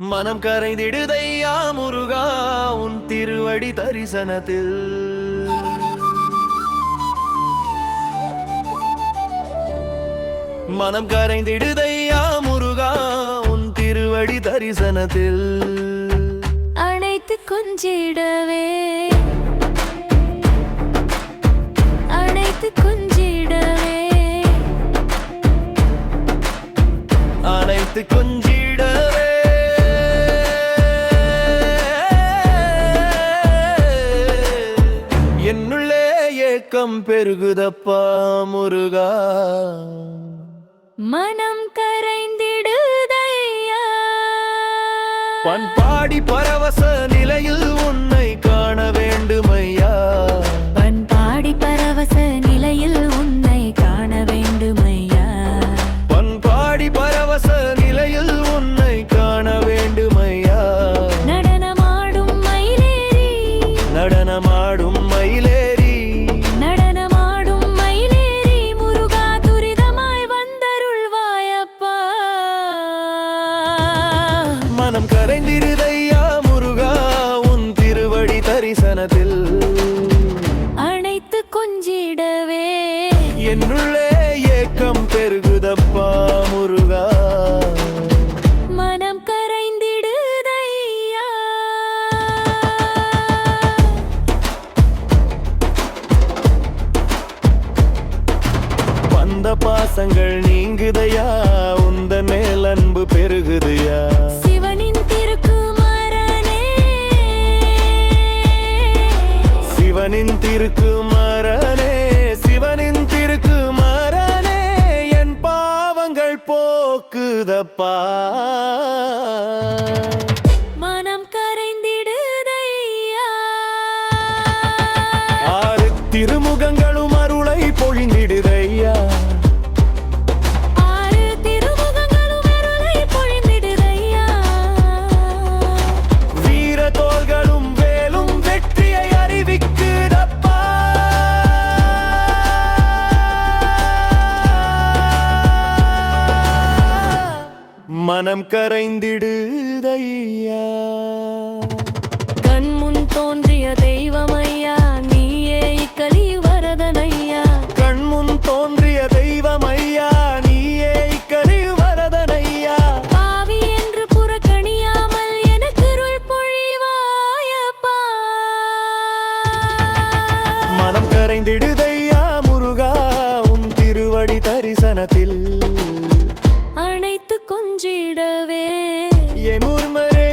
மனம் கரைந்திடுதையா முருகா உன் திருவடி தரிசனத்தில். மனம் கரைந்திடுதையா முருகா உன் திருவடி தரிசனத்தில். அணைத்து கொஞ்சிடவே. அணைத்து கொஞ்சிடவே. அனைத்து கொஞ்சிடவே ஏக்கம் பெருகுதப்பா முருகா. மனம் கரைந்திடுதையா பண்பாடி பரவச நிலையில் உன்னை மனம் கரைந்திருதையா முருகா உன் திருவடி தரிசனத்தில்? அணைத்து கொஞ்சிடவே. என்னுள்ளே பாசங்கள் நீங்குதையா? உந்த மேல் அன்பு பெருகுதையா? சிவனின் திருக்குமாரனே சிவனின் திருக்குமாரனே சிவனின் திருக்குமாரனே என் பாவங்கள் போக்குதப்பா. மனம் கரைந்திடுதையா கண்முன் தோன்றிய தெய்வமையா நீயே இக்கலி வரதனையா. கண்முன் தோன்றிய தெய்வம் ஐயா நீயே இக்கரி வரதனையா. பாவி என்று புறக்கணியாமல் எனக்கு பொழிவாயப்பா. மனம் கரைந்திடுதையா முருகா உன் திருவடி தரிசனத்தில். கொஞ்சிடவே என் முர்மரே